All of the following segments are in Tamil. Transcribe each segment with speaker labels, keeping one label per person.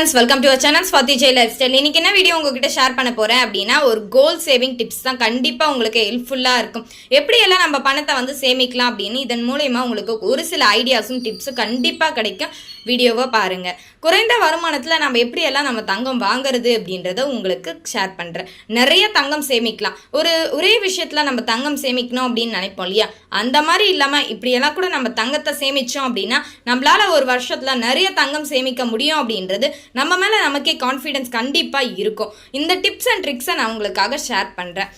Speaker 1: Friends welcome to channel Swathi Jai lifestyle இன்னைக்கு என்ன வீடியோ உங்ககிட்ட ஷேர் பண்ண போறேன் அப்படின்னா ஒரு கோல் சேவிங் டிப்ஸ் தான் கண்டிப்பா உங்களுக்கு ஹெல்ப்ஃபுல்லா இருக்கும். எப்படியெல்லாம் நம்ம பணத்தை வந்து சேமிக்கலாம் அப்படின்னு இதன் மூலயமா உங்களுக்கு ஒரு சில ஐடியாஸும் டிப்ஸும் கண்டிப்பா கிடைக்கும். வீடியோவை பாருங்கள் குறைந்த வருமானத்தில் நம்ம எப்படியெல்லாம் நம்ம தங்கம் வாங்குறது அப்படின்றத உங்களுக்கு ஷேர் பண்ணுறேன் நிறைய தங்கம் சேமிக்கலாம். ஒரு ஒரே விஷயத்தில் நம்ம தங்கம் சேமிக்கணும் அப்படின்னு நினைப்போம் இல்லையா? அந்த மாதிரி இல்லாமல் இப்படியெல்லாம் கூட நம்ம தங்கத்தை சேமித்தோம் அப்படின்னா நம்மளால் ஒரு வருஷத்தில் நிறைய தங்கம் சேமிக்க முடியும் அப்படின்றது நம்ம மேலே நமக்கே கான்ஃபிடென்ஸ் கண்டிப்பாக இருக்கும். இந்த டிப்ஸ் அண்ட் ட்ரிக்ஸை நான் உங்களுக்காக ஷேர் பண்ணுறேன்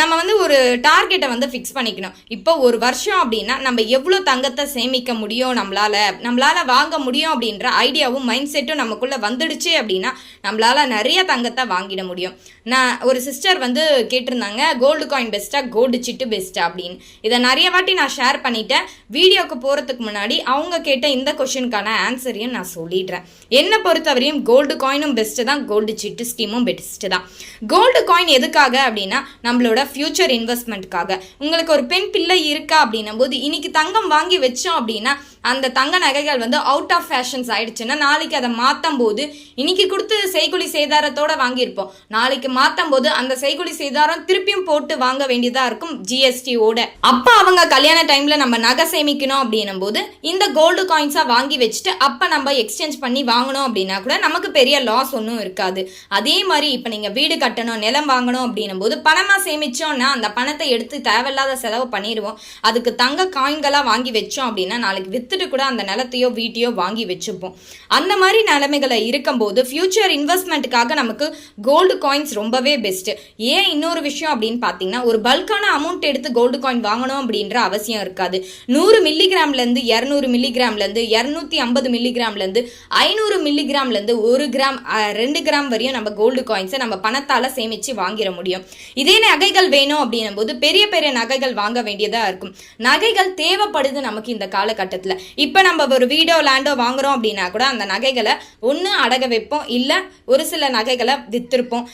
Speaker 1: நம்ம வந்து ஒரு டார்கெட்டை வந்து ஃபிக்ஸ் பண்ணிக்கணும். இப்போ ஒரு வருஷம் அப்படின்னா நம்ம எவ்வளோ தங்கத்தை சேமிக்க முடியும் நம்மளால? நம்மளால வாங்க முடியும் அப்படின்ற ஐடியாவும் மைண்ட் செட்டும் நமக்குள்ளே வந்துடுச்சு அப்படின்னா நம்மளால நிறைய தங்கத்தை வாங்கிட முடியும். நான் ஒரு சிஸ்டர் வந்து கேட்டிருந்தாங்க கோல்டு காயின் பெஸ்ட்டாக கோல்டு சிட்டு பெஸ்ட்டாக அப்படின்னு. இதை நிறைய வாட்டி நான் ஷேர் பண்ணிட்டேன். வீடியோவுக்கு போகிறதுக்கு முன்னாடி அவங்க கேட்ட இந்த கொஷனுக்கான ஆன்சரையும் நான் சொல்லிடுறேன். என்னை பொறுத்தவரையும் கோல்டு காயினும் பெஸ்ட்டு தான் கோல்டு சிட்டு ஸ்கீமும் பெஸ்ட்டு தான். கோல்டு காயின் எதுக்காக அப்படின்னா நம்மளோட ஃப்யூச்சர் இன்வெஸ்ட்மெண்ட்காக உங்களுக்கு ஒரு பெண் பிள்ளை இருக்கா அப்படின்னும் போது இன்னைக்கு தங்கம் வாங்கி வச்சோம் அப்படின்னா அந்த தங்க நகைகள் வந்து அவுட் ஆஃப் ஃபேஷன்ஸ் ஆயிடுச்சுன்னா நாளைக்கு அதை மாற்றும் போது இன்னைக்கு கொடுத்து செய்குலி சேதாரத்தோட வாங்கியிருப்போம். நாளைக்கு மாற்றும் போது அந்த செய்குலி சேதாரம் திருப்பியும் போட்டு வாங்க வேண்டியதாக இருக்கும் ஜிஎஸ்டியோட அப்போ அவங்க கல்யாண டைமில் நம்ம நகை சேமிக்கணும் அப்படின்னும் போது இந்த கோல்டு காயின்ஸாக வாங்கி வச்சுட்டு அப்போ நம்ம எக்ஸ்சேஞ்ச் பண்ணி வாங்கணும் அப்படின்னா கூட நமக்கு பெரிய லாஸ் ஒன்றும் இருக்காது. அதே மாதிரி இப்போ நீங்கள் வீடு கட்டணும் நிலம் வாங்கணும் அப்படின்னும் போது பணமாக சேமிச்சோம்னா அந்த பணத்தை எடுத்து தேவையில்லாத செலவு பண்ணிடுவோம். அதுக்கு தங்க காயின்களாக வாங்கி வச்சோம் அப்படின்னா நாளைக்கு வித்துட்டு கூட அந்த நிலத்தையோ வீட்டையோ வாங்கி வச்சுப்போம். அந்த மாதிரி நிலைமைகளை இருக்கும்போது ஃபியூச்சர் இன்வெஸ்ட்மெண்ட்டுக்காக நமக்கு கோல்டு காயின்ஸ் ரொம்பவே பெஸ்ட் ஏன் இன்னொரு விஷயம் அப்படின்னு பார்த்தீங்கன்னா ஒரு பல்கான அமௌண்ட் எடுத்து கோல்டு காயின் வாங்கணும் அப்படின்ற அவசியம் இருக்காது. நூறு மில்லிகிராம்லேருந்து இரநூறு மில்லிகிராம்லேருந்து இரநூத்தி ஐம்பது மில்லிகிராம்லேருந்து ஐநூறு மில்லிகிராம்லேருந்து ஒரு கிராம் ரெண்டு கிராம் வரையும் நம்ம கோல்டு காயின்ஸை நம்ம பணத்தால் சேமித்து வாங்கிட முடியும். இதே நகைகள் வேணும் அப்படின்னும் போது பெரிய பெரிய நகைகள் வாங்க வேண்டியதாக இருக்கும். நகைகள் தேவைப்படுது நமக்கு இந்த காலகட்டத்தில். இப்போ நம்ம ஒரு வீடோ லேண்டோ வாங்குறோம் அப்படின்னா கூட அந்த நகைகளை ஒன்று அடக வைப்போம். இல்லை ஒரு சில நகைகளை வித்திருப்போம்.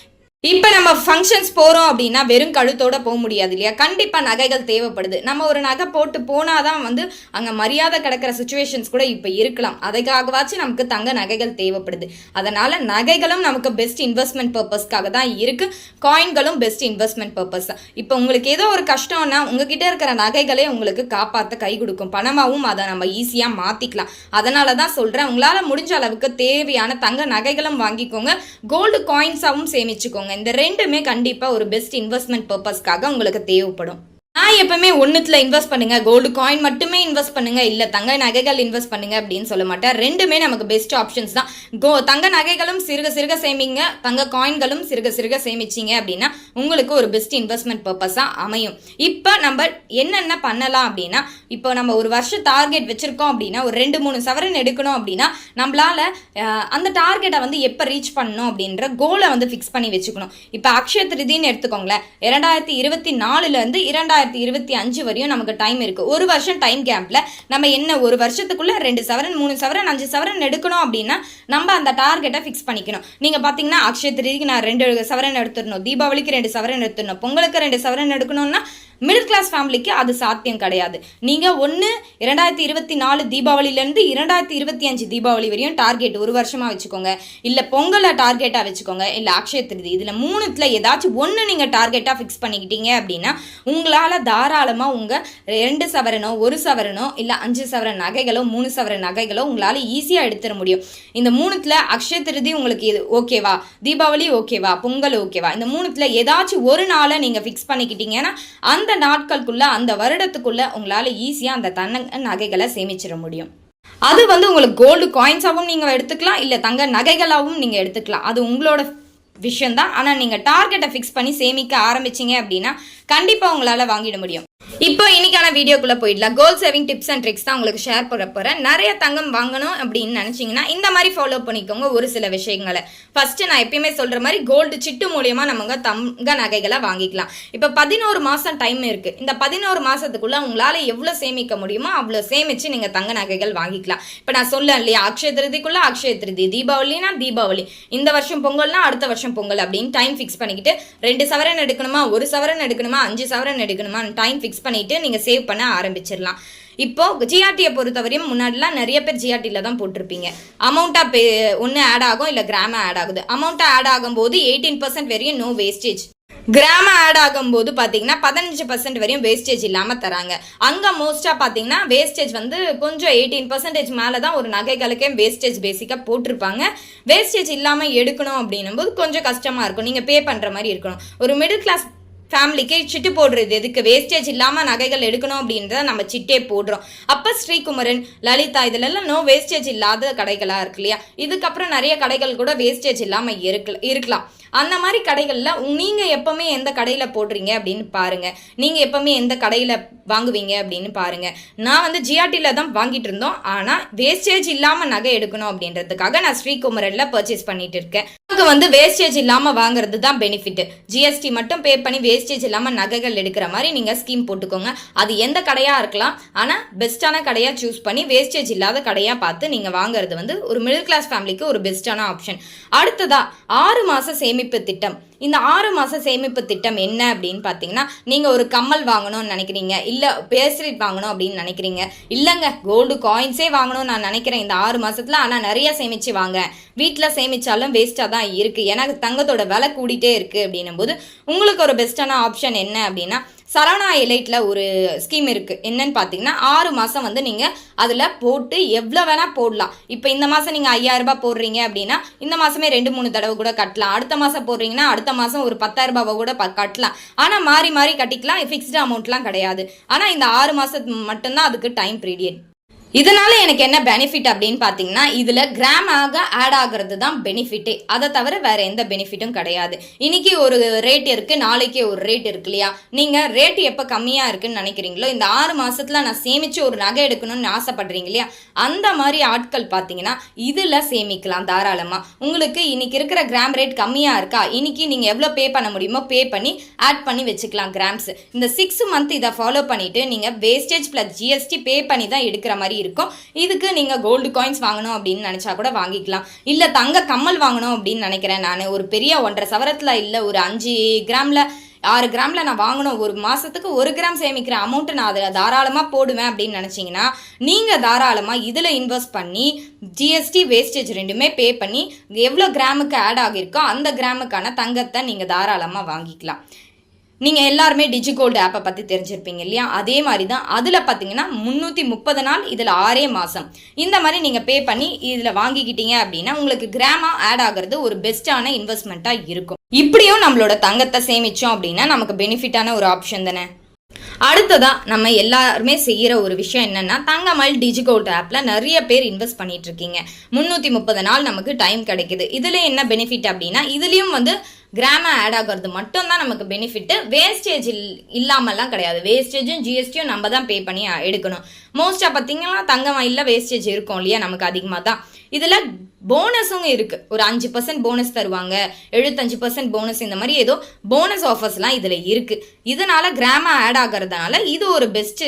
Speaker 1: இப்போ நம்ம ஃபங்க்ஷன்ஸ் போகிறோம் அப்படின்னா வெறும் கழுத்தோட போக முடியாது இல்லையா? கண்டிப்பாக நகைகள் தேவைப்படுது. நம்ம ஒரு நகை போட்டு போனால் தான் வந்து அங்கே மரியாதை கிடக்கிற சுச்சுவேஷன்ஸ் கூட இப்போ இருக்கலாம். அதுக்காகவாச்சும் நமக்கு தங்க நகைகள் தேவைப்படுது. அதனால் நகைகளும் நமக்கு பெஸ்ட் இன்வெஸ்ட்மெண்ட் பர்பஸ்க்காக தான் இருக்குது காயின்களும் பெஸ்ட் இன்வெஸ்ட்மெண்ட் பர்பஸ் தான். இப்போ உங்களுக்கு ஏதோ ஒரு கஷ்டம்னா உங்ககிட்ட இருக்கிற நகைகளே உங்களுக்கு காப்பாற்ற கை கொடுக்கும். பணமாகவும் அதை நம்ம ஈஸியாக மாற்றிக்கலாம் அதனால தான் சொல்கிறேன் உங்களால் முடிஞ்ச அளவுக்கு தேவையான தங்க நகைகளும் வாங்கிக்கோங்க. கோல்டு காயின்ஸாகவும் சேமிச்சுக்கோங்க. இந்த ரெண்டுமே கண்டிப்பாக ஒரு பெஸ்ட் இன்வெஸ்ட்மெண்ட் பர்பஸ்க்காக உங்களுக்கு தேவைப்படும். நான் எப்பவுமே ஒன்றுத்தில் இன்வெஸ்ட் பண்ணுங்க. கோல்டு காயின் மட்டுமே இன்வெஸ்ட் பண்ணுங்க. இல்ல தங்க நகைகள் இன்வெஸ்ட் பண்ணுங்க அப்படின்னு சொல்ல மாட்டேன் ரெண்டுமே நமக்கு பெஸ்ட் ஆப்ஷன்ஸ் தான். கோ தங்க நகைகளும் சிறுக சிறுக சேமிங்க. தங்க காயின்களும் சிறுக சிறுக சேமிச்சிங்க அப்படின்னா உங்களுக்கு ஒரு பெஸ்ட் இன்வெஸ்ட்மெண்ட் பர்பஸாக அமையும். இப்போ நம்ம என்னென்ன பண்ணலாம் அப்படின்னா இப்போ நம்ம ஒரு வருஷம் டார்கெட் வச்சிருக்கோம் அப்படின்னா ஒரு ரெண்டு மூணு சவரன் எடுக்கணும் அப்படின்னா நம்மளால அந்த டார்கெட்டை வந்து எப்போ ரீச் பண்ணணும் அப்படின்ற கோலை வந்து ஃபிக்ஸ் பண்ணி வச்சுக்கணும். இப்போ அக்ஷய திருதின்னு எடுத்துக்கோங்களேன். இரண்டாயிரத்தி இருபத்தி நாலுலேருந்து இரண்டாயிரத்தி இருபத்தி அஞ்சு வரையும் நமக்கு டைம் இருக்கு. ஒரு வருஷம் டைம் கேப்ல நம்ம என்ன ஒரு வருஷத்துக்குள்ள ரெண்டு சவரன் மூணு சவரன் அஞ்சு சவரன் எடுக்கணும் அப்படின்னா நம்ம அந்த டார்கெட்டை ஃபிக்ஸ் பண்ணிக்கணும். நீங்க பாத்தீங்கன்னா அக்ஷய திருதிக்கு நான் ரெண்டு சவரன் எடுத்துடணும் தீபாவளிக்கு ரெண்டு சவரன் எடுத்துடணும் பொங்கலுக்கு ரெண்டு சவரன் எடுக்கணும்னா மிடில் கிளாஸ் ஃபேமிலிக்கு அது சாத்தியம் கிடையாது. நீங்கள் ஒன்று இரண்டாயிரத்தி இருபத்தி நாலு தீபாவளியிலேருந்து இரண்டாயிரத்தி இருபத்தி அஞ்சு தீபாவளி வரையும் டார்கெட் ஒரு வருஷமாக வச்சுக்கோங்க. இல்லை பொங்கலை டார்கெட்டாக வச்சுக்கோங்க. இல்லை அக்ஷய திருதி. இதில் மூணுத்தில் ஏதாச்சும் ஒன்று நீங்கள் டார்கெட்டாக ஃபிக்ஸ் பண்ணிக்கிட்டீங்க அப்படின்னா உங்களால் தாராளமாக உங்கள் ரெண்டு சவரனோ ஒரு சவரனோ இல்லை அஞ்சு சவரன் நகைகளோ மூணு சவரன் நகைகளோ உங்களால் ஈஸியாக எடுத்துட முடியும். இந்த மூணுத்தில் அக்ஷய திருதி உங்களுக்கு இது ஓகேவா தீபாவளி ஓகேவா பொங்கல் ஓகேவா இந்த மூணுத்தில் ஏதாச்சும் ஒரு நாளை நீங்கள் ஃபிக்ஸ் பண்ணிக்கிட்டீங்கன்னா அந்த நாட்களுக்குள்ள அந்த வருடத்துக்குள்ள உங்களால் ஈஸியாக அந்த தன்ன நகைகளை சேமிச்சிட முடியும். அது வந்து உங்களுக்கு கோல்டு காயின்ஸாகவும் நீங்கள் எடுத்துக்கலாம் இல்லை தங்க நகைகளாகவும் நீங்கள் எடுத்துக்கலாம். அது உங்களோட விஷயம்தான். ஆனால் நீங்கள் டார்கெட்டை ஃபிக்ஸ் பண்ணி சேமிக்க ஆரம்பிச்சீங்க அப்படின்னா கண்டிப்பாக உங்களால் வாங்கிட முடியும். இப்போ இன்னைக்கான வீடியோக்குள்ள போயிடலாம். Goal saving tips and tricks தான் உங்களுக்கு ஷேர் பண்ண போறேன். நிறைய தங்கம் வாங்கணும் அப்படின்னு நினைச்சீங்கன்னா இந்த மாதிரி ஃபாலோ பண்ணிக்கோங்க ஒரு சில விஷயங்களை. ஃபர்ஸ்ட் நான் எப்பயுமே சொல்ற மாதிரி கோல்டு சிட்டு மூலியமா நம்ம தங்க நகைகளை வாங்கிக்கலாம். இப்போ பதினோரு மாசம் டைம் இருக்கு. இந்த பதினோரு மாசத்துக்குள்ள உங்களால எவ்வளவு சேமிக்க முடியுமோ அவ்வளவு சேமிச்சு நீங்க தங்க நகைகள் வாங்கிக்கலாம். இப்போ நான் சொல்ல இல்லையா அக்ஷய திருதிக்குள்ள அக்ஷய திருதி தீபாவளினா தீபாவளி. இந்த வருஷம் பொங்கல்னா அடுத்த வருஷம் பொங்கல் அப்படின்னு டைம் ஃபிக்ஸ் பண்ணிக்கிட்டு ரெண்டு சவரன் எடுக்கணுமா ஒரு சவரன் எடுக்கணுமா அஞ்சு சவரன் எடுக்கணுமா டைம் ஃபிக்ஸ் பண்ணி பண்ணிவிட்டு நீங்கள் சேவ் பண்ண ஆரம்பிச்சிடலாம் இப்போ ஜிஆர்டியை பொறுத்தவரையும் முன்னாடிலாம் நிறைய பேர் ஜிஆர்டியில் தான் போட்டிருப்பீங்க. அமௌண்ட்டாக பே ஒன்று ஆட் ஆகும் இல்லை கிராமம் ஆட் ஆகுது. அமௌண்ட்டாக ஆட் ஆகும்போது எயிட்டீன் பர்சன்ட் வரையும் நோ வேஸ்டேஜ் கிராம ஆட் ஆகும்போது பார்த்தீங்கன்னா பதினஞ்சு பர்சன்ட் வரையும் வேஸ்டேஜ் இல்லாமல் தராங்க. அங்கே மோஸ்ட்டாக பார்த்தீங்கன்னா வேஸ்டேஜ் வந்து கொஞ்சம் எயிட்டீன் பர்சன்டேஜ் மேலே தான் ஒரு நகைகளுக்கே வேஸ்டேஜ் பேசிக்காக போட்டிருப்பாங்க. வேஸ்டேஜ் இல்லாமல் எடுக்கணும் அப்படின்னும் போது கொஞ்சம் கஷ்டமாக இருக்கும். நீங்கள் பே பண்ணுற மாதிரி இருக்கணும். ஒரு மிடில் கிளாஸ் ஃபேமிலிக்கு சிட்டு போடுறது. எதுக்கு? வேஸ்டேஜ் இல்லாமல் நகைகள் எடுக்கணும் அப்படின்றத நம்ம சிட்டே போடுறோம். அப்போ ஸ்ரீகுமரன் லலிதா இதிலெல்லாம் நோ வேஸ்டேஜ் இல்லாத கடைகளாக இருக்கு இல்லையா? இதுக்கப்புறம் நிறைய கடைகள் கூட வேஸ்டேஜ் இல்லாமல் இருக்கல இருக்கலாம். அந்த மாதிரி கடைகளில் நீங்கள் எப்போவுமே எந்த கடையில் போடுறீங்க அப்படின்னு பாருங்கள் நீங்கள் எப்போவுமே எந்த கடையில் வாங்குவீங்க அப்படின்னு பாருங்கள் நான் வந்து ஜிஆர்டியில் தான் வாங்கிட்டு இருந்தோம். ஆனால் வேஸ்டேஜ் இல்லாமல் நகை எடுக்கணும் அப்படின்றதுக்காக நான் ஸ்ரீகுமரனில் பர்ச்சேஸ் பண்ணிட்டு இருக்கேன். நமக்கு வந்து வேஸ்டேஜ் இல்லாமல் வாங்குறது தான் பெனிஃபிட் ஜிஎஸ்டி மட்டும் பே பண்ணி வேஸ்டேஜ் இல்லாமல் நகைகள் எடுக்கிற மாதிரி நீங்கள் ஸ்கீம் போட்டுக்கோங்க. அது எந்த கடையாக இருக்கலாம். ஆனால் பெஸ்ட்டான கடையாக சூஸ் பண்ணி வேஸ்டேஜ் இல்லாத கடையாக பார்த்து நீங்கள் வாங்குறது வந்து ஒரு மிடில் கிளாஸ் ஃபேமிலிக்கு ஒரு பெஸ்ட்டான ஆப்ஷன் அடுத்ததாக ஆறு மாதம் சேமி சேமிப்பு திட்டம். இந்த ஆறு மாத சேமிப்பு திட்டம் என்ன அப்படின்னு பார்த்தீங்கன்னா நீங்கள் ஒரு கம்மல் வாங்கணும்னு நினைக்கிறீங்க. இல்லை பேஸ்லெட் வாங்கணும் அப்படின்னு நினைக்கிறீங்க. இல்லைங்க கோல்டு காயின்ஸே வாங்கணும்னு நான் நினைக்கிறேன் இந்த ஆறு மாதத்தில் ஆனால் நிறைய சேமித்து வாங்க. வீட்டில் சேமித்தாலும் வேஸ்ட்டாக தான் இருக்குது ஏன்னா தங்கத்தோட விலை கூடிட்டே இருக்குது அப்படின்னும் போது உங்களுக்கு ஒரு பெஸ்ட்டான ஆப்ஷன் என்ன அப்படின்னா சரவணா எலைட்டில் ஒரு ஸ்கீம் இருக்குது என்னன்னு பார்த்தீங்கன்னா ஆறு மாதம் வந்து நீங்கள் அதில் போட்டு எவ்வளோ வேணால் போடலாம். இப்போ இந்த மாதம் நீங்கள் ஐயாயிரரூபா போடுறீங்க அப்படின்னா இந்த மாதமே ரெண்டு மூணு தடவை கூட கட்டலாம். அடுத்த மாதம் போடுறீங்கன்னா அடுத்த மாதம் ஒரு பத்தாயிரரூபாவை கூட ப கட்டலாம். ஆனால் மாறி மாறி கட்டிக்கலாம். ஃபிக்ஸ்டு அமௌண்ட்லாம் கிடையாது. ஆனால் இந்த ஆறு மாதத்துக்கு மட்டும்தான் அதுக்கு டைம் பீரியட் இதனால எனக்கு என்ன பெனிஃபிட் அப்படின்னு பார்த்தீங்கன்னா இதில் கிராமாக ஆட் ஆகிறது தான் பெனிஃபிட்டே அதை தவிர வேற எந்த பெனிஃபிட்டும் கிடையாது. இன்னைக்கு ஒரு ரேட் இருக்கு நாளைக்கு ஒரு ரேட் இருக்கு இல்லையா? நீங்கள் ரேட் எப்போ கம்மியாக இருக்குன்னு நினைக்கிறீங்களோ இந்த ஆறு மாசத்துல நான் சேமிச்சு ஒரு நகை எடுக்கணும்னு ஆசைப்படுறீங்க இல்லையா? அந்த மாதிரி ஆட்கள் பார்த்தீங்கன்னா இதில் சேமிக்கலாம் தாராளமாக உங்களுக்கு இன்னைக்கு இருக்கிற கிராம் ரேட் கம்மியாக இருக்கா? இன்னைக்கு நீங்கள் எவ்வளோ பே பண்ண முடியுமோ பே பண்ணி ஆட் பண்ணி வச்சுக்கலாம் கிராம்ஸ் இந்த சிக்ஸ் மந்த் இதை ஃபாலோ பண்ணிட்டு நீங்கள் வேஸ்டேஜ் ப்ளஸ் ஜிஎஸ்டி பே பண்ணி தான் எடுக்கிற மாதிரி இருக்கும். இதுக்கு நீங்கள் கோல்டு காயின்ஸ் வாங்கணும் அப்படின்னு நினச்சா கூட வாங்கிக்கலாம். இல்லை தங்க கம்மல் வாங்கணும் அப்படின்னு நினைக்கிறேன் நான். ஒரு பெரிய ஒன்றரை சவரத்தில் இல்லை ஒரு அஞ்சு கிராமில் ஆறு கிராமில் நான் வாங்கணும். ஒரு மாதத்துக்கு ஒரு கிராம் சேமிக்கிற அமௌண்ட்டு நான் அதில் தாராளமாக போடுவேன் அப்படின்னு நினச்சிங்கன்னா நீங்கள் தாராளமாக இதில் இன்வெஸ்ட் பண்ணி ஜிஎஸ்டி வேஸ்டேஜ் ரெண்டுமே பே பண்ணி எவ்வளோ கிராமுக்கு ஆட் ஆகியிருக்கோ அந்த கிராமுக்கான தங்கத்தை நீங்கள் தாராளமாக வாங்கிக்கலாம். நீங்கள் எல்லாருமே டிஜிகோல்டு ஆப்பை பற்றி தெரிஞ்சிருப்பீங்க இல்லையா? அதே மாதிரி தான் அதில் பார்த்தீங்கன்னா முந்நூற்றி முப்பது நாள் இதில் ஆறே மாதம் இந்த மாதிரி நீங்கள் பே பண்ணி இதில் வாங்கிக்கிட்டீங்க அப்படின்னா உங்களுக்கு கிராமா ஆட் ஆகிறது ஒரு பெஸ்ட்டான இன்வெஸ்ட்மெண்ட்டாக இருக்கும். இப்படியும் நம்மளோட தங்கத்தை சேமித்தோம் அப்படின்னா நமக்கு பெனிஃபிட்டான ஒரு ஆப்ஷன் தானே? அடுத்ததா நம்ம எல்லாருமே செய்கிற ஒரு விஷயம் என்னன்னா தங்கமல் டிஜிகோல்ட் ஆப்பில் நிறைய பேர் இன்வெஸ்ட் பண்ணிட்டு இருக்கீங்க. முந்நூற்றி முப்பது நாள் நமக்கு டைம் கிடைக்குது. இதில் என்ன பெனிஃபிட் அப்படின்னா இதுலேயும் வந்து கிராம ஆட் ஆகிறது மட்டும்தான் நமக்கு பெனிஃபிட்டு வேஸ்டேஜ் இல் இல்லாமல்லாம் கிடையாது. வேஸ்டேஜும் ஜிஎஸ்டியும் நம்ம தான் பே பண்ணி எடுக்கணும். மோஸ்ட்டாக பார்த்தீங்கன்னா தங்கம் இல்லை வேஸ்டேஜ் இருக்கும் இல்லையா? நமக்கு அதிகமாக தான் இதில் போனஸும் இருக்குது ஒரு அஞ்சு பர்சன்ட் போனஸ் தருவாங்க. எழுபத்தஞ்சு பர்சன்ட் போனஸ் இந்த மாதிரி ஏதோ போனஸ் ஆஃபர்ஸ்லாம் இதில் இருக்குது இதனால் கிராம ஆட் ஆகிறதுனால இது ஒரு பெஸ்ட்டு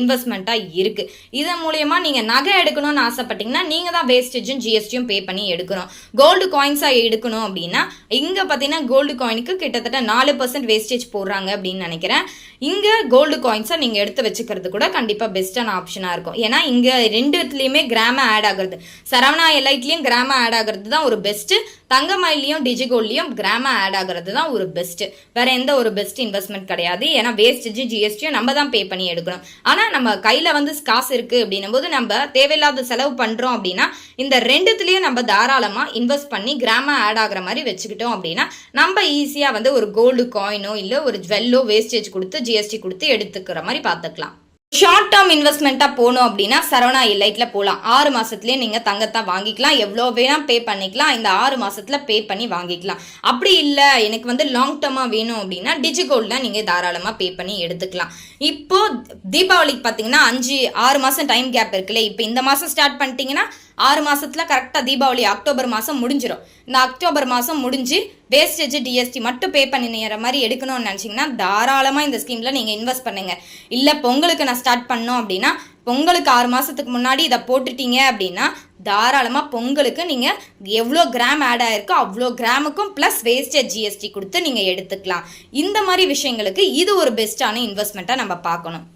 Speaker 1: இன்வெஸ்ட்மெண்ட்டாக இருக்குது இதன் மூலயமா நீங்கள் நகை எடுக்கணும்னு ஆசைப்பட்டீங்கன்னா நீங்கள் தான் வேஸ்டேஜும் ஜிஎஸ்டியும் பே பண்ணி எடுக்கணும். கோல்டு காயின்ஸாக எடுக்கணும் அப்படின்னா இங்கே பார்த்தீங்கன்னா கோல்டு காயினுக்கு கிட்டத்தட்ட நாலு பர்சன்ட் வேஸ்டேஜ் போடுறாங்க அப்படின்னு நினைக்கிறேன். இங்கே கோல்டு காயின்ஸை நீங்கள் எடுத்து வச்சுக்கிறது கூட கண்டிப்பாக பெஸ்ட்டான ஆப்ஷனாக இருக்கும். ஏன்னா இங்கே ரெண்டுத்துலேயுமே கிராம ஆட் ஆகுறது. சரவணா எலைட்லேயும் கிராம ஆட் ஆகிறது தான் ஒரு பெஸ்ட்டு தங்கமயிலையும் டிஜிகோல்லையும் கிராமா ஆட் ஆகுறது தான் ஒரு பெஸ்ட்டு வேற எந்த ஒரு பெஸ்ட் இன்வெஸ்ட்மெண்ட் கிடையாது. ஏன்னா வேஸ்டேஜ் ஜிஎஸ்டியும் நம்ம தான் பே பண்ணி எடுக்கணும். ஆனால் நம்ம கையில் வந்து காசு இருக்குது அப்படின்னும் போது நம்ம தேவையில்லாத செலவு பண்ணுறோம் அப்படின்னா இந்த ரெண்டுத்துலேயும் நம்ம தாராளமாக இன்வெஸ்ட் பண்ணி கிராமா ஆட் ஆகுற மாதிரி வச்சுக்கிட்டோம் அப்படின்னா நம்ம ஈஸியாக வந்து ஒரு கோல்டு காயினோ இல்லை ஒரு ஜுவல்லோ வேஸ்டேஜ் கொடுத்து ஜிஎஸ்டி கொடுத்து எடுத்துக்கிற மாதிரி பார்த்துக்கலாம். ஷார்ட் டேர்ம் இன்வெஸ்ட்மெண்ட்டாக போகணும் அப்படின்னா சரவணா எல்லைட்டில் போகலாம் ஆறு மாதத்துலேயே நீங்கள் தங்கத்தை வாங்கிக்கலாம். எவ்வளோ வேணால் பே பண்ணிக்கலாம். இந்த ஆறு மாதத்தில் பே பண்ணி வாங்கிக்கலாம். அப்படி இல்லை எனக்கு வந்து லாங் டேர்மாக வேணும் அப்படின்னா டிஜிகோல்டில் நீங்கள் தாராளமாக பே பண்ணி எடுத்துக்கலாம். இப்போது தீபாவளிக்கு பார்த்தீங்கன்னா அஞ்சு ஆறு மாதம் டைம் கேப் இருக்குல்ல. இப்போ இந்த மாதம் ஸ்டார்ட் பண்ணிட்டீங்கன்னா ஆறு மாசத்துல கரெக்டாக தீபாவளி அக்டோபர் மாதம் முடிஞ்சிடும் இந்த அக்டோபர் மாதம் முடிஞ்சு வேஸ்டேஜ் டிஎஸ்டி மட்டும் பே பண்ணிடுற மாதிரி எடுக்கணும்னு நினச்சிங்கன்னா தாராளமாக இந்த ஸ்கீமில் நீங்கள் இன்வெஸ்ட் பண்ணுங்க. இல்லை பொங்கலுக்கு நான் ஸ்டார்ட் பண்ணோம் அப்படின்னா பொங்கலுக்கு ஆறு மாதத்துக்கு முன்னாடி இதை போட்டுட்டீங்க அப்படின்னா தாராளமாக பொங்கலுக்கு நீங்கள் எவ்வளோ கிராம் ஆட் ஆயிருக்கோ அவ்வளோ கிராமுக்கும் ப்ளஸ் வேஸ்டேஜ் ஜிஎஸ்டி கொடுத்து நீங்கள் எடுத்துக்கலாம். இந்த மாதிரி விஷயங்களுக்கு இது ஒரு பெஸ்ட்டான இன்வெஸ்ட்மெண்ட்டாக நம்ம பார்க்கணும்.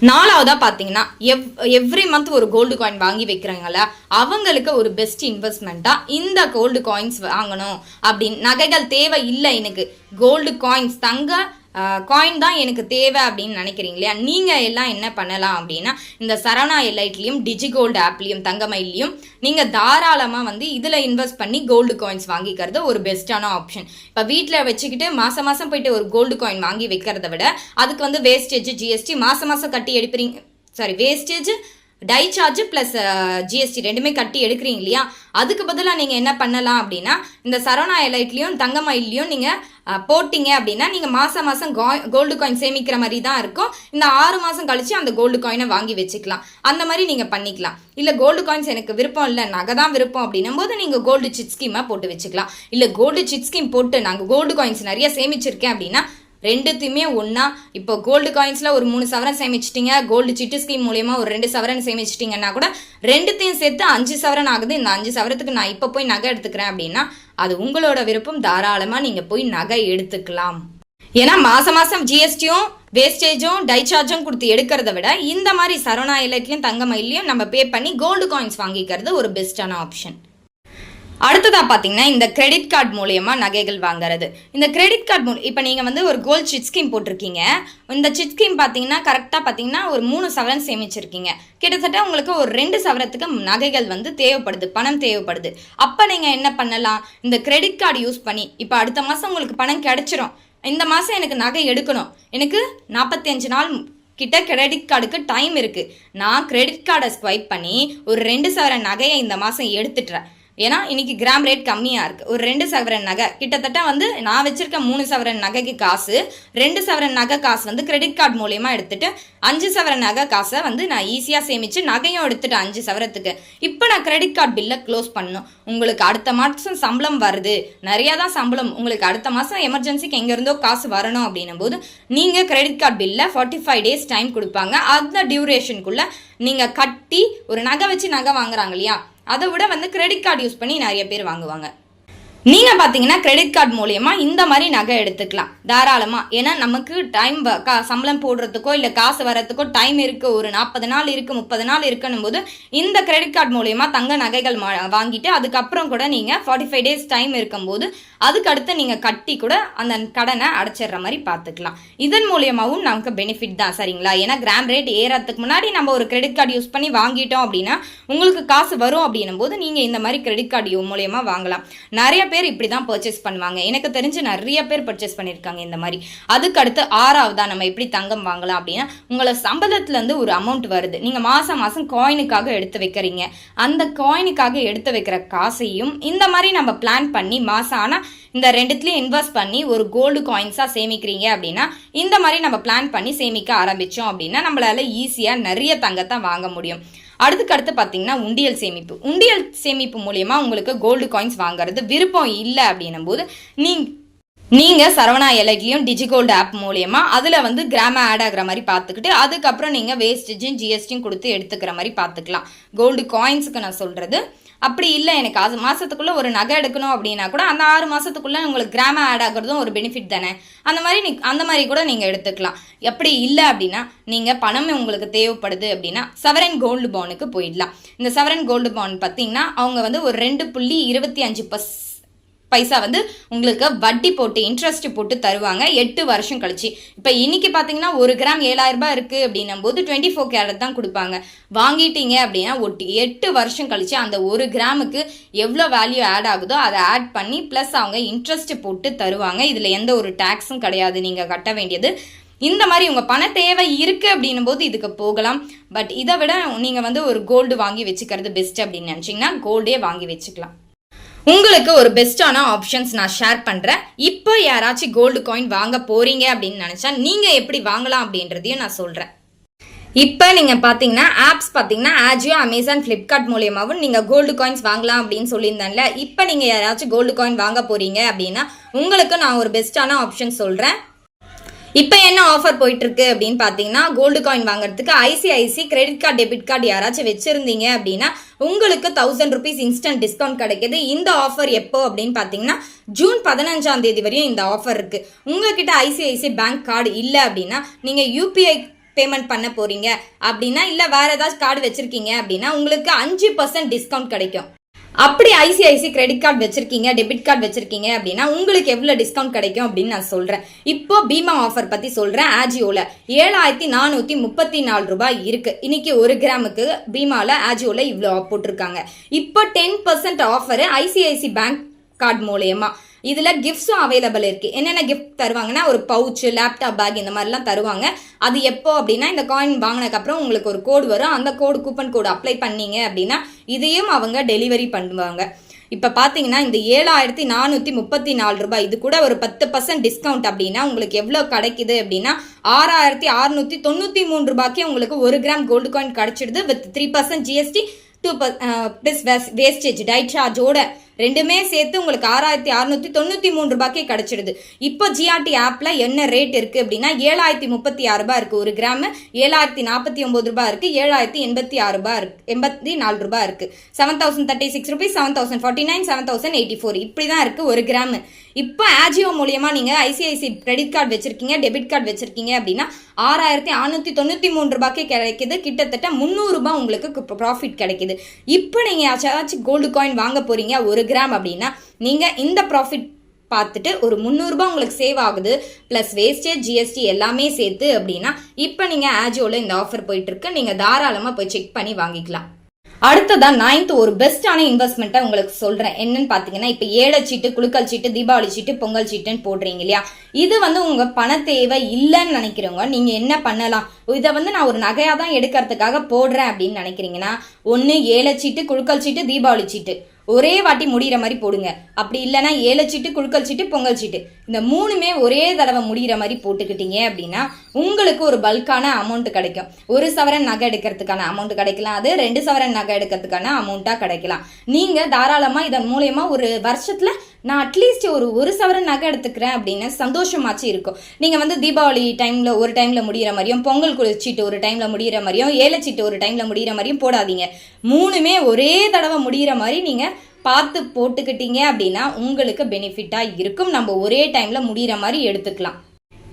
Speaker 1: நாலாவதா பார்த்தீங்கன்னா எவ் எவ்ரி மந்த் ஒரு கோல்டு காயின் வாங்கி வைக்கிறாங்கல்ல அவங்களுக்கு ஒரு பெஸ்ட் இன்வெஸ்ட்மெண்ட்டா இந்த கோல்டு காயின்ஸ் வாங்கணும். அப்படின்னு நகைகள் தேவை இல்லை எனக்கு. கோல்டு காயின்ஸ் தங்க காயின் தான் எனக்கு தேவை அப்படின்னு நினைக்கிறீங்க இல்லையா? நீங்கள் எல்லாம் என்ன பண்ணலாம் அப்படின்னா இந்த சரவணா எல்ஐட்லேயும் டிஜிகோல்டு ஆப்லேயும் தங்கமயிலையும் நீங்கள் தாராளமாக வந்து இதில் இன்வெஸ்ட் பண்ணி கோல்டு காயின்ஸ் வாங்கிக்கிறது ஒரு பெஸ்ட்டான ஆப்ஷன் இப்போ வீட்டில் வச்சுக்கிட்டு மாதம் மாதம் போயிட்டு ஒரு கோல்டு காயின் வாங்கி வைக்கிறத விட அதுக்கு வந்து வேஸ்டேஜ் ஜிஎஸ்டி மாதம் மாதம் கட்டி எடுப்பீங்க. Sorry wastage die charge plus GST ரெண்டுமே கட்டி எடுக்கிறீங்க இல்லையா? அதுக்கு பதிலாக நீங்கள் என்ன பண்ணலாம் அப்படின்னா இந்த சரவணா எலைட்லேயும் தங்கமயிலையும் நீங்கள் போட்டிங்க அப்படின்னா நீங்கள் மாதம் மாதம் கோல்டு காயின் சேமிக்கிற மாதிரி தான் இருக்கும். இந்த ஆறு மாதம் கழித்து அந்த கோல்டு காயினை வாங்கி வச்சுக்கலாம். அந்த மாதிரி நீங்கள் பண்ணிக்கலாம். இல்லை கோல்டு காயின்ஸ் எனக்கு விருப்பம் இல்லை நகை தான் விருப்பம் அப்படின்னும் போது நீங்கள் கோல்டு சிட் ஸ்கீமாக போட்டு வச்சுக்கலாம். இல்லை கோல்டு சிட் ஸ்கீம் போட்டு நாங்கள் கோல்டு காயின்ஸ் நிறைய சேமிச்சிருக்கேன் அப்படின்னா ரெண்டுத்தையுமே ஒன்றா இப்போ கோல்டு காயின்ஸில் ஒரு மூணு சவரன் சேமிச்சிட்டிங்க. கோல்டு சிட்டு ஸ்கீம் மூலியமாக ஒரு ரெண்டு சவரன் சேமிச்சிட்டிங்கன்னா கூட ரெண்டுத்தையும் சேர்த்து அஞ்சு சவரன் ஆகுது. இந்த அஞ்சு சவரத்துக்கு நான் இப்போ போய் நகை எடுத்துக்கிறேன் அப்படின்னா அது உங்களோட விருப்பம். தாராளமாக நீங்கள் போய் நகை எடுத்துக்கலாம். ஏன்னா மாதம் மாதம் ஜிஎஸ்டியும் வேஸ்டேஜும் டைசார்ஜும் கொடுத்து எடுக்கிறத விட இந்த மாதிரி சரவணா இலக்கியம் தங்க மயிலையும் நம்ம பே பண்ணி கோல்டு காயின்ஸ் வாங்கிக்கிறது ஒரு பெஸ்ட்டான ஆப்ஷன் அடுத்ததாக பார்த்தீங்கன்னா இந்த கிரெடிட் கார்டு மூலயமா நகைகள் வாங்குறது. இந்த கிரெடிட் கார்டு மூ இப்போ நீங்கள் வந்து ஒரு கோல்ட் சிட் ஸ்கீம் போட்டிருக்கீங்க. இந்த சிட் ஸ்கீம் பார்த்தீங்கன்னா கரெக்டாக பார்த்தீங்கன்னா ஒரு மூணு சவரன் சேமிச்சிருக்கீங்க. கிட்டத்தட்ட உங்களுக்கு ஒரு ரெண்டு சவரத்துக்கு நகைகள் வந்து தேவைப்படுது பணம் தேவைப்படுது. அப்போ நீங்கள் என்ன பண்ணலாம்? இந்த கிரெடிட் கார்டு யூஸ் பண்ணி இப்போ அடுத்த மாதம் உங்களுக்கு பணம் கிடைச்சிரும். இந்த மாதம் எனக்கு நகை எடுக்கணும். எனக்கு நாற்பத்தஞ்சு நாள் கிட்ட கிரெடிட் கார்டுக்கு டைம் இருக்குது நான் கிரெடிட் கார்டை ஸ்வைப் பண்ணி ஒரு ரெண்டு சவரன் நகையை இந்த மாதம் எடுத்துட்டுறேன். ஏன்னா இன்னைக்கு கிராம் ரேட் கம்மியாக இருக்குது ஒரு ரெண்டு சவரன் நகை. கிட்டத்தட்ட வந்து நான் வச்சிருக்க மூணு சவரன் நகைக்கு காசு. ரெண்டு சவரன் நகை காசு வந்து கிரெடிட் கார்டு மூலயமா எடுத்துட்டு அஞ்சு சவரன் நகை காசை வந்து நான் ஈஸியாக சேமித்து நகையும் எடுத்துட்டு அஞ்சு சவரத்துக்கு. இப்போ நான் கிரெடிட் கார்டு பில்லை க்ளோஸ் பண்ணணும். உங்களுக்கு அடுத்த மாதம் சம்பளம் வருது. நிறையா தான் சம்பளம். உங்களுக்கு அடுத்த மாதம் எமர்ஜென்சிக்கு எங்கேருந்தோ காசு வரணும் அப்படின்னும் போது நீங்கள் கிரெடிட் கார்டு பில்லை ஃபார்ட்டி ஃபைவ் டேஸ் டைம் கொடுப்பாங்க. அந்த டியூரேஷனுக்குள்ளே நீங்கள் கட்டி ஒரு நகை வச்சு நகை வாங்குறாங்க இல்லையா? அதை விட வந்து கிரெடிட் கார்டு யூஸ் பண்ணி நிறைய பேர் வாங்குவாங்க. நீங்கள் பார்த்தீங்கன்னா கிரெடிட் கார்டு மூலயமா இந்த மாதிரி நகை எடுத்துக்கலாம். தாராளமாக ஏன்னா நமக்கு டைம் கா சம்பளம் போடுறதுக்கோ இல்லை காசு வர்றதுக்கோ டைம் இருக்குது ஒரு நாற்பது நாள் இருக்குது முப்பது நாள் இருக்குன்னும் போது இந்த கிரெடிட் கார்டு மூலயமா தங்க நகைகள் வாங்கிட்டு அதுக்கப்புறம் கூட நீங்கள் ஃபார்ட்டி ஃபைவ் டேஸ் டைம் இருக்கும்போது அதுக்கடுத்து நீங்கள் கட்டி கூட அந்த கடனை அடைச்சிடுற மாதிரி பார்த்துக்கலாம் இதன் மூலியமாகவும் நமக்கு பெனிஃபிட் தான் சரிங்களா? ஏன்னா கிராம் ரேட் ஏறதுக்கு முன்னாடி நம்ம ஒரு கிரெடிட் கார்டு யூஸ் பண்ணி வாங்கிட்டோம் அப்படின்னா உங்களுக்கு காசு வரும் அப்படின்னும் போது நீங்கள் இந்த மாதிரி கிரெடிட் கார்டு மூலயமா வாங்கலாம். நிறைய பேர் இப்படி தான் பர்ச்சேஸ் பண்ணுவாங்க. எனக்கு தெரிஞ்சு நிறைய பேர் பர்ச்சேஸ் பண்ணியிருக்காங்க இந்த மாதிரி. அதுக்கு அடுத்து ஆறாவதா நம்ம எப்படி தங்கம் வாங்கலாம் அப்படின்னா உங்களை சம்பளத்துலேருந்து ஒரு அமௌண்ட் வருது. நீங்கள் மாதம் மாதம் காயினுக்காக எடுத்து வைக்கிறீங்க. அந்த காயினுக்காக எடுத்து வைக்கிற காசையும் இந்த மாதிரி நம்ம பிளான் பண்ணி மாதம் ஆனால் இந்த ரெண்டுத்துலேயும் இன்வெஸ்ட் பண்ணி ஒரு கோல்டு காயின்ஸாக சேமிக்கிறீங்க அப்படின்னா இந்த மாதிரி நம்ம பிளான் பண்ணி சேமிக்க ஆரம்பித்தோம் அப்படின்னா நம்மளால ஈஸியாக நிறைய தங்கத்தை வாங்க முடியும். அடுத்துக்கு அடுத்து பார்த்தீங்கன்னா உண்டியல் சேமிப்பு. உண்டியல் சேமிப்பு மூலயமா உங்களுக்கு கோல்டு காயின்ஸ் வாங்குறது விருப்பம் இல்லை அப்படின்னும் போது நீங்க நீங்கள் சரவணா இலகிலையும் டிஜிகோல்டு ஆப் மூலயமா அதில் வந்து கிராம ஆட் ஆகிற மாதிரி பார்த்துக்கிட்டு அதுக்கப்புறம் நீங்கள் வேஸ்டேஜும் ஜிஎஸ்டியும் கொடுத்து எடுத்துக்கிற மாதிரி பார்த்துக்கலாம். கோல்டு காயின்ஸுக்கு நான் சொல்கிறது அப்படி இல்லை எனக்கு ஆறு மாதத்துக்குள்ளே ஒரு நகை எடுக்கணும் அப்படின்னா கூட அந்த ஆறு மாதத்துக்குள்ளே உங்களுக்கு கிராம ஆட் ஆகிறதும் ஒரு பெனிஃபிட் தானே? அந்த மாதிரி நீ அந்த மாதிரி கூட நீங்கள் எடுத்துக்கலாம். எப்படி இல்லை அப்படின்னா நீங்கள் பணம் உங்களுக்கு தேவைப்படுது அப்படின்னா சவரன் கோல்டு பாண்டுக்கு போயிடலாம். இந்த சவரன் கோல்டு பாண்ட் பார்த்தீங்கன்னா அவங்க வந்து ஒரு ரெண்டு புள்ளி இருபத்தி அஞ்சு பஸ் பைசா வந்து உங்களுக்கு வட்டி போட்டு இன்ட்ரெஸ்ட் போட்டு தருவாங்க. எட்டு வருஷம் கழிச்சு. இப்போ இன்னைக்கு பார்த்தீங்கன்னா ஒரு கிராம் ஏழாயிரம் ரூபாய் இருக்கு அப்படின்னும் போது டுவெண்ட்டி ஃபோர் கேரட் தான் கொடுப்பாங்க. வாங்கிட்டீங்க அப்படின்னா ஒட்டி எட்டு வருஷம் கழிச்சு அந்த ஒரு கிராமுக்கு எவ்வளோ வேல்யூ ஆட் ஆகுதோ அதை ஆட் பண்ணி ப்ளஸ் அவங்க இன்ட்ரெஸ்ட் போட்டு தருவாங்க. இதில் எந்த ஒரு டேக்ஸும் கிடையாது. நீங்கள் கட்ட வேண்டியது. இந்த மாதிரி உங்கள் பண தேவை இருக்குது அப்படின்னும் போது இதுக்கு போகலாம். பட் இதை விட நீங்கள் வந்து ஒரு கோல்டு வாங்கி வச்சுக்கிறது பெஸ்ட் அப்படின்னு நினச்சிங்கன்னா கோல்டே வாங்கி வச்சுக்கலாம். உங்களுக்கு ஒரு பெஸ்ட்டான ஆப்ஷன்ஸ் நான் ஷேர் பண்ணுறேன் இப்போ யாராச்சும் கோல்டு காயின் வாங்க போகிறீங்க அப்படின்னு நினச்சா நீங்கள் எப்படி வாங்கலாம் அப்படின்றதையும் நான் சொல்கிறேன் இப்போ நீங்கள் பார்த்தீங்கன்னா ஆப்ஸ் பார்த்தீங்கன்னா ஆஜியோ அமேசான் ஃப்ளிப்கார்ட் மூலியமாகவும் நீங்கள் கோல்டு காயின்ஸ் வாங்கலாம் அப்படின்னு சொல்லியிருந்தேன்ல. இப்போ நீங்கள் யாராச்சும் கோல்டு காயின் வாங்க போகிறீங்க அப்படின்னா உங்களுக்கு நான் ஒரு பெஸ்ட்டான ஆப்ஷன் சொல்கிறேன் இப்போ என்ன ஆஃபர் போயிட்டு இருக்கு அப்படின்னு பார்த்தீங்கன்னா கோல்டு காயின் வாங்குறதுக்கு ICICI credit card debit card யாராச்சும் வச்சிருந்தீங்க அப்படின்னா உங்களுக்கு தௌசண்ட் ருபீஸ் இன்ஸ்டன்ட் டிஸ்கவுண்ட் கிடைக்குது. இந்த ஆஃபர் எப்போ அப்படின்னு பார்த்தீங்கன்னா ஜூன் பதினஞ்சாம் தேதி வரையும் இந்த ஆஃபர் இருக்கு. உங்ககிட்ட ஐசிஐசி பேங்க் கார்டு இல்லை அப்படின்னா நீங்கள் யூபிஐ பேமெண்ட் பண்ண போறீங்க அப்படின்னா இல்லை வேற ஏதாச்சும் கார்டு வச்சிருக்கீங்க அப்படின்னா உங்களுக்கு அஞ்சு பர்சன்ட் டிஸ்கவுண்ட் கிடைக்கும். அப்படி ஐசிஐசி கிரெடிட் கார்டு வச்சிருக்கீங்க டெபிட் கார்டு வச்சிருக்கீங்க அப்படின்னா உங்களுக்கு எவ்வளவு டிஸ்கவுண்ட் கிடைக்கும் அப்படின்னு நான் சொல்றேன். இப்போ பீமா ஆஃபர் பத்தி சொல்றேன் ஆஜியோல ஏழாயிரத்தி நானூத்தி முப்பத்தி நாலு ரூபாய் இருக்கு. இன்னைக்கு ஒரு கிராமுக்கு பீமால ஆஜியோல இவ்வளோ போட்டிருக்காங்க. இப்போ ten percent offer ICICI bank card மூலயமா. இதில் கிஃப்ட்ஸும் அவைலபிள் இருக்குது என்னென்ன கிஃப்ட் தருவாங்கன்னா ஒரு பவுச்சு லேப்டாப் பேக் இந்த மாதிரிலாம் தருவாங்க. அது எப்போ அப்படின்னா இந்த காயின் வாங்கினதுக்கப்புறம் உங்களுக்கு ஒரு கோடு வரும். அந்த கோடு கூப்பன் கோடு அப்ளை பண்ணீங்க அப்படின்னா இதையும் அவங்க டெலிவரி பண்ணுவாங்க. இப்போ பார்த்தீங்கன்னா இந்த ஏழாயிரத்தி நானூற்றி முப்பத்தி நாலு ரூபாய் இது கூட ஒரு பத்து பர்சன்ட் டிஸ்கவுண்ட் அப்படின்னா உங்களுக்கு எவ்வளோ கிடைக்குது அப்படின்னா ஆறாயிரத்தி அறுநூத்தி தொண்ணூற்றி மூணு ரூபாய்க்கே உங்களுக்கு ஒரு gram gold coin கிடச்சிடுது with three percent GST two plus wastage tight சார்ஜோட ரெண்டுமே சேர்த்து உங்களுக்கு ஆறாயிரத்தி அறுநூத்தி தொண்ணூற்றி மூணு ரூபாய்க்கே கிடைச்சிடுது. இப்போ ஜிஆர்டி ஆப்பில் என்ன ரேட் இருக்குது அப்படின்னா ஏழாயிரத்தி முப்பத்தி ஆறு ரூபாய் இருக்குது ஒரு கிராம் ஏழாயிரத்தி நாற்பத்தி ஒம்பது ரூபாய் இருக்கு. ஏழாயிரத்தி எண்பத்தி ஆறு ரூபாய் இருக்கு. எண்பத்தி நாலு ரூபாய் இருக்குது seven thousand thirty six rupees seven thousand forty nine seven thousand eighty four இப்படி தான் இருக்குது ஒரு கிராம் இப்போ ஆஜியோ மூலியமாக நீங்கள் ஐசிஐசி கிரெடிட் கார்டு வச்சுருக்கீங்க டெபிட் கார்டு வச்சுருக்கீங்க அப்படின்னா ஆறாயிரத்தி அறுநூற்றி தொண்ணூற்றி மூணு ரூபாய்க்கே கிடைக்குது. கிட்டத்தட்ட முந்நூறு உங்களுக்கு ப்ராஃபிட் கிடைக்கிது. இப்போ நீங்கள் யாச்சாச்சும் கோல்டு காயின் வாங்க போகிறீங்க ஒரு கிராம் அப்படின்னா நீங்கள் இந்த ப்ராஃபிட் பார்த்துட்டு ஒரு முந்நூறுபா உங்களுக்கு சேவ் ஆகுது ப்ளஸ் வேஸ்டேஜ் ஜிஎஸ்டி எல்லாமே சேர்த்து அப்படின்னா இப்போ நீங்கள் ஆஜியோவில் இந்த ஆஃபர் போயிட்டுருக்கு. நீங்கள் தாராளமாக போய் செக் பண்ணி வாங்கிக்கலாம். அடுத்ததான் நைன்த் ஒரு பெஸ்ட்டான இன்வெஸ்ட்மெண்ட்டை உங்களுக்கு சொல்கிறேன் என்னன்னு பார்த்தீங்கன்னா இப்போ ஏழை சீட்டு குலுக்கல் சீட்டு தீபாவளி சீட்டு பொங்கல் சீட்டுன்னு போடுறீங்க இல்லையா? இது வந்து உங்கள் பண தேவை இல்லைன்னு நினைக்கிறவங்க நீங்கள் என்ன பண்ணலாம்? இதை வந்து நான் ஒரு நகையாக தான் எடுக்கிறதுக்காக போடுறேன் அப்படின்னு நினைக்கிறீங்கன்னா ஒன்று ஏழை சீட்டு குலுக்கல் சீட்டு தீபாவளி சீட்டு. ஒரே வாட்டி முடிகிற மாதிரி போடுங்க. அப்படி இல்லைன்னா ஏழை சீட்டு குழுக்கள் சீட்டு பொங்கல் சீட்டு. இந்த மூணுமே ஒரே தடவை முடிகிற மாதிரி போட்டுக்கிட்டீங்க அப்படின்னா உங்களுக்கு ஒரு பல்கான அமௌண்ட் கிடைக்கும். ஒரு சவரன் நகை எடுக்கிறதுக்கான அமௌண்ட் கிடைக்கலாம். அது ரெண்டு சவரன் நகை எடுக்கிறதுக்கான அமௌண்ட்டாக கிடைக்கலாம். நீங்கள் தாராளமாக இதன் மூலயமா ஒரு வருஷத்தில் நான் அட்லீஸ்ட் ஒரு ஒரு சவரன் நகை எடுத்துக்கிறேன் அப்படின்னு சந்தோஷமாச்சு இருக்கும். நீங்கள் வந்து தீபாவளி டைமில் ஒரு டைமில் முடிகிற மாதிரியும் பொங்கல் குளிச்சீட்டு ஒரு டைமில் முடிகிற மாதிரியும் ஏலச்சீட்டு ஒரு டைமில் முடிகிற மாதிரியும் போடாதீங்க. மூணுமே ஒரே தடவை முடிகிற மாதிரி நீங்கள் பார்த்து போட்டுக்கிட்டீங்க அப்படின்னா உங்களுக்கு பெனிஃபிட்டாக இருக்கும். நம்ம ஒரே டைமில் முடிகிற மாதிரி எடுத்துக்கலாம்.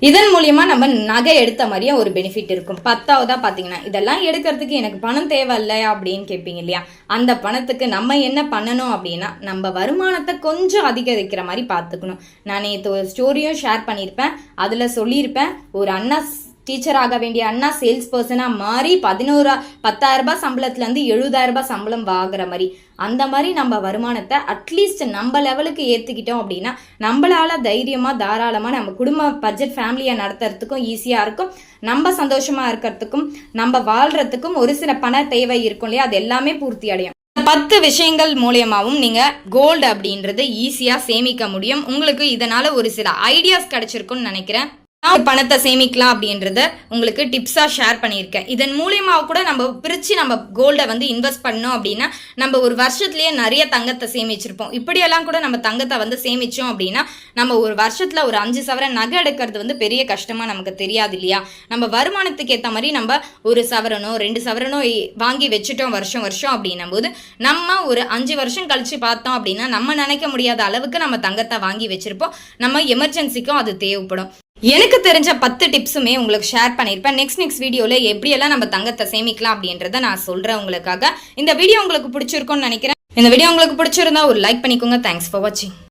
Speaker 1: இதன் மூலியமா நம்ம நகை எடுத்த மாதிரியே ஒரு பெனிஃபிட் இருக்கும். பத்தாவதா பாத்தீங்கன்னா இதெல்லாம் எடுக்கிறதுக்கு எனக்கு பணம் தேவை தேவையில்ல அப்படின்னு கேட்பீங்க இல்லையா? அந்த பணத்துக்கு நம்ம என்ன பண்ணணும் அப்படின்னா நம்ம வருமானத்தை கொஞ்சம் அதிகரிக்கிற மாதிரி பார்த்துக்கணும். நான் நேற்று ஒரு ஸ்டோரியும் ஷேர் பண்ணியிருப்பேன். அதில் சொல்லியிருப்பேன் ஒரு அண்ணா டீச்சர் ஆக வேண்டிய அண்ணா சேல்ஸ் பர்சனாக மாறி பதினோரா பத்தாயிரம் ரூபாய் சம்பளத்துலேருந்து எழுபதாயிரம் ரூபாய் சம்பளம் வாங்குற மாதிரி. அந்த மாதிரி நம்ம வருமானத்தை அட்லீஸ்ட் நம்ம லெவலுக்கு ஏற்றுக்கிட்டோம் அப்படின்னா நம்மளால தைரியமாக தாராளமாக நம்ம குடும்ப பட்ஜெட் ஃபேமிலியை நடத்துறதுக்கும் ஈஸியாக இருக்கும். நம்ம சந்தோஷமாக இருக்கிறதுக்கும் நம்ம வாழ்கிறதுக்கும் ஒரு சில பண தேவை இருக்கும் இல்லையா? அது எல்லாமே பூர்த்தி அடையும். பத்து விஷயங்கள் மூலியமாகவும் நீங்கள் கோல்டு அப்படின்றது ஈஸியாக சேமிக்க முடியும். உங்களுக்கு இதனால் ஒரு சில ஐடியாஸ் கிடைச்சிருக்கும்னு நினைக்கிறேன். பணத்தை சேமிக்கலாம் அப்படின்றத உங்களுக்கு டிப்ஸாக ஷேர் பண்ணியிருக்கேன். இதன் மூலியமா கூட நம்ம பிரித்து நம்ம கோல்டை வந்து இன்வெஸ்ட் பண்ணோம் அப்படின்னா நம்ம ஒரு வருஷத்துலேயே நிறைய தங்கத்தை சேமிச்சிருப்போம். இப்படியெல்லாம் கூட நம்ம தங்கத்தை வந்து சேமிச்சோம் அப்படின்னா நம்ம ஒரு வருஷத்தில் ஒரு அஞ்சு சவரன் நகை எடுக்கிறது வந்து பெரிய கஷ்டமாக நமக்கு தெரியாது இல்லையா? நம்ம வருமானத்துக்கு ஏற்ற மாதிரி நம்ம ஒரு சவரனோ ரெண்டு சவரனோ வாங்கி வச்சுட்டோம் வருஷம் வருஷம் அப்படின்னும் போது நம்ம ஒரு அஞ்சு வருஷம் கழிச்சு பார்த்தோம் அப்படின்னா நம்ம நினைக்க முடியாத அளவுக்கு நம்ம தங்கத்தை வாங்கி வச்சிருப்போம். நம்ம எமர்ஜென்சிக்கும் அது தேவைப்படும். எனக்கு தெரிஞ்ச பத்து டிப்ஸுமே உங்களுக்கு ஷேர் பண்ணியிருப்பேன். நெக்ஸ்ட் நெக்ஸ்ட் வீடியோவில் எப்படியெல்லாம் நம்ம தங்கத்தை சேமிக்கலாம் அப்படின்றத நான் சொல்கிறேன் உங்களுக்காக. இந்த வீடியோ உங்களுக்கு பிடிச்சிருக்கும்னு நினைக்கிறேன். இந்த வீடியோ உங்களுக்கு பிடிச்சிருந்தா ஒரு லைக் பண்ணிக்கோங்க. தேங்க்ஸ் ஃபார் வாட்சிங்